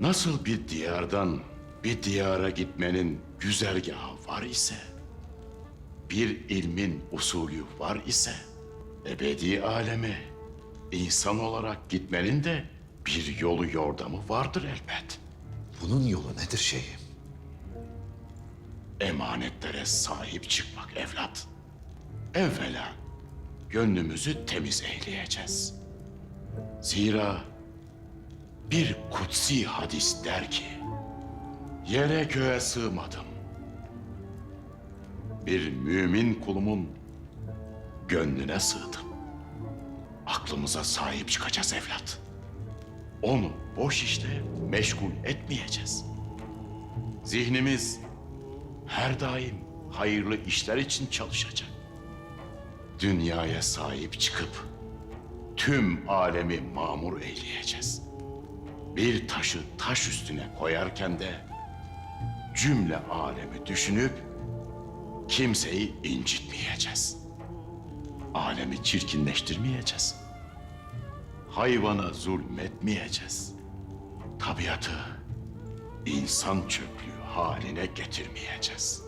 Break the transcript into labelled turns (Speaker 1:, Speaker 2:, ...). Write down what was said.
Speaker 1: Nasıl bir diyardan bir diyara gitmenin güzergahı var ise, bir ilmin usulü var ise, ebedi aleme insan olarak gitmenin de bir yolu yordamı vardır elbet.
Speaker 2: Bunun yolu nedir şeyhim?
Speaker 1: Emanetlere sahip çıkmak evlat. Evvela gönlümüzü temiz eyleyeceğiz. Zira bir kutsi hadis der ki, yere göğe sığmadım. Bir mümin kulumun gönlüne sığdım. Aklımıza sahip çıkacağız evlat. Onu boş işle meşgul etmeyeceğiz. Zihnimiz her daim hayırlı işler için çalışacak. Dünyaya sahip çıkıp tüm alemi mamur eyleyeceğiz. Bir taşı taş üstüne koyarken de cümle alemi düşünüp kimseyi incitmeyeceğiz. Alemi çirkinleştirmeyeceğiz. Hayvana zulmetmeyeceğiz. Tabiatı insan çöplüğü haline getirmeyeceğiz.